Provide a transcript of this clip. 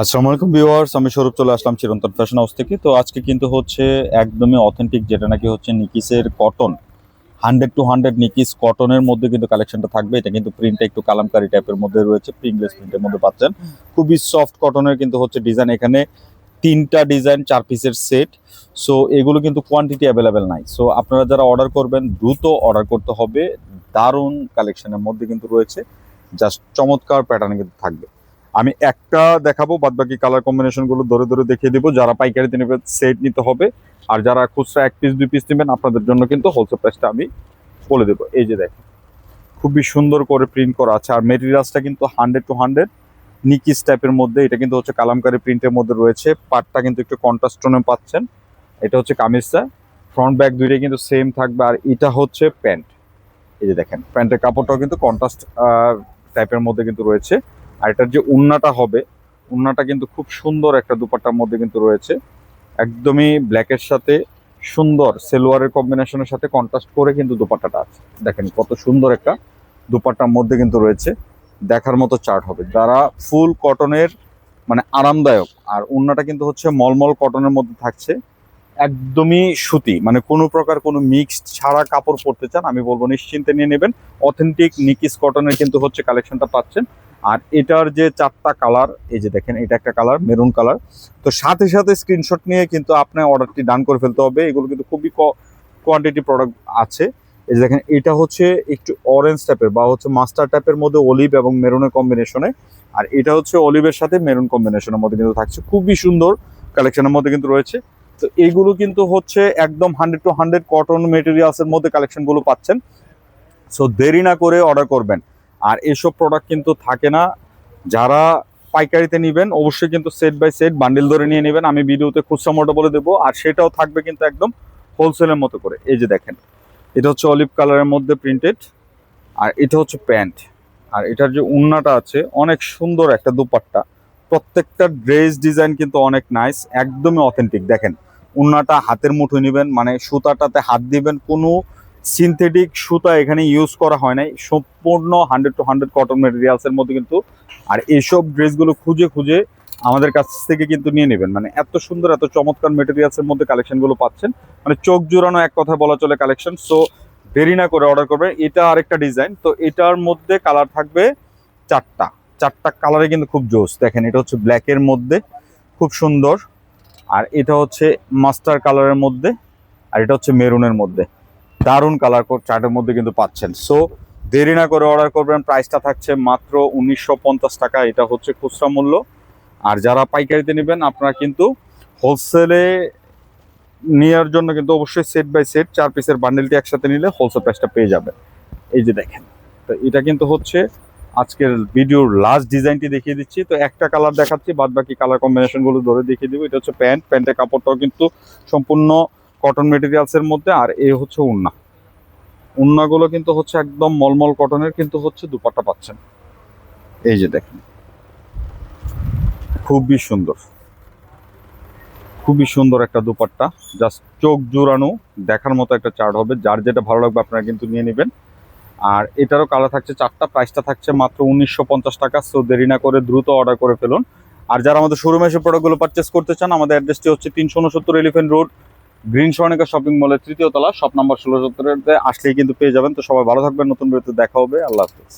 আসসালামু আলাইকুম ভিউয়ার্স, আমি স্বরূপ চলে আসলাম চিরন্তন ফ্যাশন হাউস থেকে। তো আজকে কিন্তু হচ্ছে একদমই অথেন্টিক যেটা নাকি হচ্ছে নিকিসের কটন হান্ড্রেড টু হান্ড্রেড নিকিস কটনের মধ্যে কিন্তু কালেকশনটা থাকবে। এটা কিন্তু প্রিন্টটা একটু কালামকারি টাইপের মধ্যে রয়েছে প্রিংলেস প্রিন্টের মধ্যে পাচ্ছেন। খুবই সফট কটনের কিন্তু হচ্ছে ডিজাইন এখানে তিনটা ডিজাইন চার পিসের সেট সো এগুলো কিন্তু কোয়ান্টিটি অ্যাভেলেবেল নাই। সো আপনারা যারা অর্ডার করবেন, দ্রুত অর্ডার করতে হবে। দারুণ কালেকশনের মধ্যে কিন্তু রয়েছে। জাস্ট চমৎকার প্যাটার্ন কিন্তু থাকবে। আমি একটা দেখাবো বাদ বাকি কালার কম্বিনেশনগুলো ধরে ধরে দেখিয়ে দিব। যারা পাইকারিতে নেবে সেট নিতে হবে আর যারা খুচরা এক পিস দুই পিস নেবেন, আপনাদের জন্য কিন্তু হোলসেল প্রাইসটা আমি বলে দেবো। এই যে দেখেন, খুবই সুন্দর করে প্রিন্ট করা আছে। আর মেটেরিয়ালসটা কিন্তু হান্ড্রেড টু হান্ড্রেড নিকিস টাইপের মধ্যে। এটা কিন্তু হচ্ছে কালামকারি প্রিন্টের মধ্যে রয়েছে। পাটটা কিন্তু একটু কন্ট্রাস্ট টোনে পাচ্ছেন। এটা হচ্ছে কামিজটা। ফ্রন্ট ব্যাক দুইটাই কিন্তু সেম থাকবে। আর এটা হচ্ছে প্যান্ট এই যে দেখেন প্যান্টের কাপড়টাও কিন্তু কন্ট্রাস্ট টাইপের মধ্যে কিন্তু রয়েছে। আর এটার যে উন্নাটা হবে, উন্নাটা কিন্তু খুব সুন্দর একটা দুপাট্টার মধ্যে কিন্তু রয়েছে। একদমই ব্ল্যাকের সাথে সুন্দর সেলোয়ারের কম্বিনেশনের সাথে কন্ট্রাস্ট করে কিন্তু দুপাট্টাটা আছে। দেখেন কত সুন্দর একটা দুপাট্টার মধ্যে কিন্তু রয়েছে। দেখার মতো চার্ট হবে। যারা ফুল কটনের মানে আরামদায়ক, আর উন্নাটা কিন্তু হচ্ছে মলমল কটনের মধ্যে থাকছে, একদমই সুতি মানে কোনো প্রকার কোনো মিক্স ছাড়া কাপড় পরতে চান, আমি বলব নিশ্চিন্তে নিয়ে নেবেন। অথেন্টিক নিকিস কটনের কিন্তু হচ্ছে কালেকশনটা পাচ্ছেন। আর এটার যে চারটা কালার এই যে দেখেন, এটা একটা কালার মেরুন কালার তো সাথে সাথে স্ক্রিনশট নিয়ে কিন্তু আপনার অর্ডারটি ডান করে ফেলতে হবে। এগুলো কিন্তু খুবই কোয়ান্টিটি প্রোডাক্ট আছে। এই যে দেখেন, এটা হচ্ছে একটু অরেঞ্জ টাইপের বা হচ্ছে মাস্টার টাইপের মধ্যে অলিভ এবং মেরুনের কম্বিনেশনে আর এটা হচ্ছে অলিভের সাথে মেরুন কম্বিনেশনের মধ্যে কিন্তু থাকছে। খুবই সুন্দর কালেকশনের মধ্যে কিন্তু রয়েছে। তো এইগুলো কিন্তু হচ্ছে একদম হান্ড্রেড টু হান্ড্রেড কটন মেটেরিয়ালসের মধ্যে কালেকশনগুলো পাচ্ছেন। সো দেরি না করে অর্ডার করবেন। আর এসব প্রোডাক্ট কিন্তু থাকে না। যারা পাইকারিতে নেবেন, অবশ্যই কিন্তু সেট বাই সেট বান্ডিল ধরে নিয়ে নেবেন। আমি ভিডিওতে খুচরা মোটা বলে দেবো। আর সেটাও থাকবে কিন্তু একদম হোলসেলের মতো করে। এই যে দেখেন, এটা হচ্ছে অলিভ কালারের মধ্যে প্রিন্টেড আর এটা হচ্ছে প্যান্ট। আর এটার যে উন্নাটা আছে, অনেক সুন্দর একটা দুপাট্টা। প্রত্যেকটা ড্রেস ডিজাইন কিন্তু অনেক নাইস একদমই অথেন্টিক দেখেন, উন্নাটা হাতের মুঠোয় নেবেন মানে সুতাটাতে হাত দিবেন, কোনো সিনথেটিক সুতা এখানে ইউজ করা হয় নাই। সম্পূর্ণ হান্ড্রেড টু হান্ড্রেড কটন মেটেরিয়ালসের মধ্যে কিন্তু আর এইসব ড্রেসগুলো খুঁজে খুঁজে আমাদের কাছ থেকে কিন্তু নিয়ে নেবেন। মানে এত সুন্দর, এত চমৎকার মেটেরিয়ালসের মধ্যে কালেকশনগুলো পাচ্ছেন। মানে চোখ জোড়ানো এক কথা বলা চলে কালেকশন সো দেরি না করে অর্ডার করবেন এটা আরেকটা ডিজাইন তো এটার মধ্যে কালার থাকবে চারটা। চারটা কালারে কিন্তু খুব জোস। দেখেন, এটা হচ্ছে ব্ল্যাকের মধ্যে, খুব সুন্দর। আর এটা হচ্ছে মাস্টার কালারের মধ্যে, আর এটা হচ্ছে মেরুনের মধ্যে। দারুণ কালার চার্টের মধ্যে কিন্তু পাচ্ছেন। সো দেরি না করে অর্ডার করবেন। প্রাইসটা থাকছে মাত্র উনিশশো পঞ্চাশ টাকা। এটা হচ্ছে খুচরা মূল্য। আর যারা পাইকারিতে নেবেন, আপনারা কিন্তু হোলসেলে নেওয়ার জন্য কিন্তু অবশ্যই সেট বাই সেট চার পিসের বান্ডেলটি একসাথে নিলে হোলসেল প্রাইসটা পেয়ে যাবেন। এই যে দেখেন, তো এটা কিন্তু হচ্ছে আজকের ভিডিওর লাস্ট ডিজাইনটি দেখিয়ে দিচ্ছি। তো একটা কালার দেখাচ্ছি বাদ বাকি কালার কম্বিনেশনগুলো ধরে দেখিয়ে দিব। এটা হচ্ছে প্যান্ট। প্যান্টের কাপড়টাও কিন্তু সম্পূর্ণ কটন মেটেরিয়ালসের মধ্যে, আর এ হচ্ছে উন্না। উন্নাগুলো কিন্তু হচ্ছে একদম মলমল কটনের কিন্তু হচ্ছে দুপাট্টা পাচ্ছেন। এই যে দেখেন। খুবই সুন্দর। খুবই সুন্দর একটা দুপাট্টা। জাস্ট চোখ জোড়ানো, দেখার মতো একটা চার্ট হবে। যার যেটা ভালো লাগবে আপনারা কিন্তু নিয়ে নেবেন। আর এটারও কালার থাকছে চারটা প্রাইসটা থাকছে মাত্র উনিশশো পঞ্চাশ টাকা। সো দেরি না করে দ্রুত অর্ডার করে ফেলুন। আর যারা আমাদের শোরুমে এসে প্রোডাক্টগুলো পারচেস করতে চান, আমাদের অ্যাড্রেসটি হচ্ছে তিনশো উনসত্তর elephant road green Swarnika shopping মলের তৃতীয় তলা, শপ নাম্বার ষোলো সত্তরেতে আসলেই কিন্তু পেয়ে যাবেন। তো সবাই ভালো থাকবেন, নতুন ভিডিওতে দেখা হবে। আল্লাহ হাফিজ।